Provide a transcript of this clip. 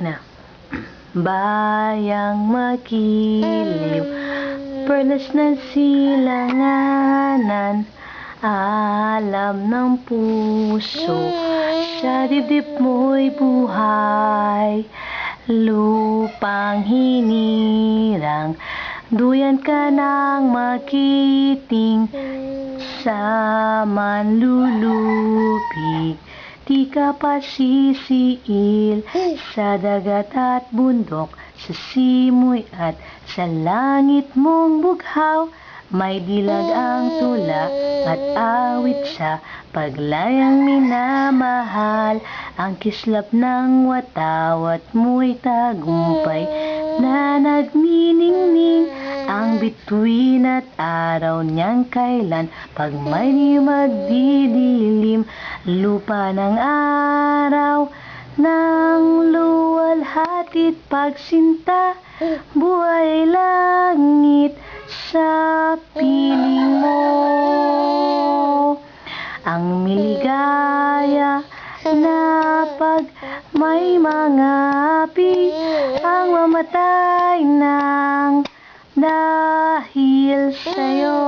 Na. Bayang makiliw, perlas na silanganan, alam ng puso, sa dibdib mo'y buhay, lupang hinirang, duyan ka ng makiting, sa manlulupig, di ka pa sisiil, sa dagat at bundok, sa simoy at sa langit mong bughaw, may dilag ang tula at awit sa paglayang minamahal, ang kislap ng watawat mo'y tagumpay na nagniningning ang bituin at araw niyang kailan pag may di magdidilim lupa ng araw ng luwalhatit pagsinta. Buhay langit sa piling mo. Ang miligaya na pag may mga api ang mamatay ng dahil sa'yo